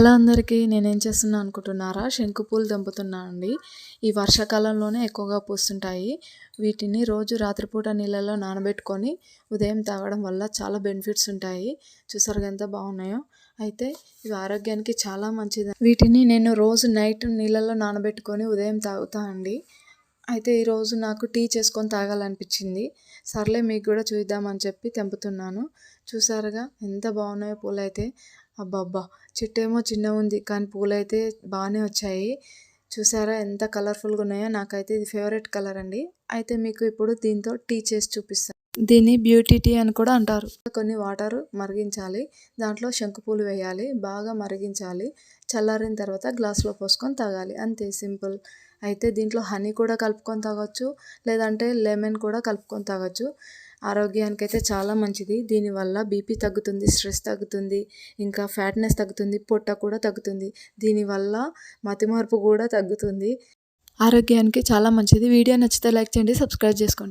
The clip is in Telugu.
హలో అందరికీ నేనేం చేస్తున్నా అనుకుంటున్నారా? శంకుపూలు తెంపుతున్నా అండి. ఈ వర్షాకాలంలోనే ఎక్కువగా పూస్తుంటాయి. వీటిని రోజు రాత్రిపూట నీళ్ళలో నానబెట్టుకొని ఉదయం తాగడం వల్ల చాలా బెనిఫిట్స్ ఉంటాయి. చూసారుగా ఎంత బాగున్నాయో. అయితే ఇవి ఆరోగ్యానికి చాలా మంచిది. వీటిని నేను రోజు నైట్ నీళ్ళలో నానబెట్టుకొని ఉదయం తాగుతా అండి. అయితే ఈరోజు నాకు టీ చేసుకొని తాగాలనిపించింది. సర్లే మీకు కూడా చూద్దామని చెప్పి తెంపుతున్నాను. చూసారుగా ఎంత బాగున్నాయో పూలైతే. అబ్బబ్బా చెట్టు ఏమో చిన్నగా ఉంది కానీ పూలైతే బాగానే వచ్చాయి. చూసారా ఎంత కలర్ఫుల్గా ఉన్నాయో? నాకైతే ఇది ఫేవరెట్ కలర్ అండి. అయితే మీకు ఇప్పుడు దీంతో టీ చేసి చూపిస్తాను దీన్ని బ్యూటీ టీ అని కూడా అంటారు. కొన్ని వాటర్ మరిగించాలి. దాంట్లో శంకుపూలు వేయాలి. బాగా మరిగించాలి. చల్లారిన తర్వాత గ్లాస్లో పోసుకొని తాగాలి. అంతే సింపుల్. అయితే దీంట్లో హనీ కూడా కలుపుకొని తాగొచ్చు. లేదంటే లెమన్ కూడా కలుపుకొని తాగొచ్చు. ఆరోగ్యానికైతే చాలా మంచిది. దీనివల్ల బీపీ తగ్గుతుంది స్ట్రెస్ తగ్గుతుంది ఇంకా ఫ్యాట్నెస్ తగ్గుతుంది పొట్ట కూడా తగ్గుతుంది. దీనివల్ల మతిమార్పు కూడా తగ్గుతుంది. ఆరోగ్యానికి చాలా మంచిది. వీడియో నచ్చితే లైక్ చేయండి సబ్స్క్రైబ్ చేసుకోండి.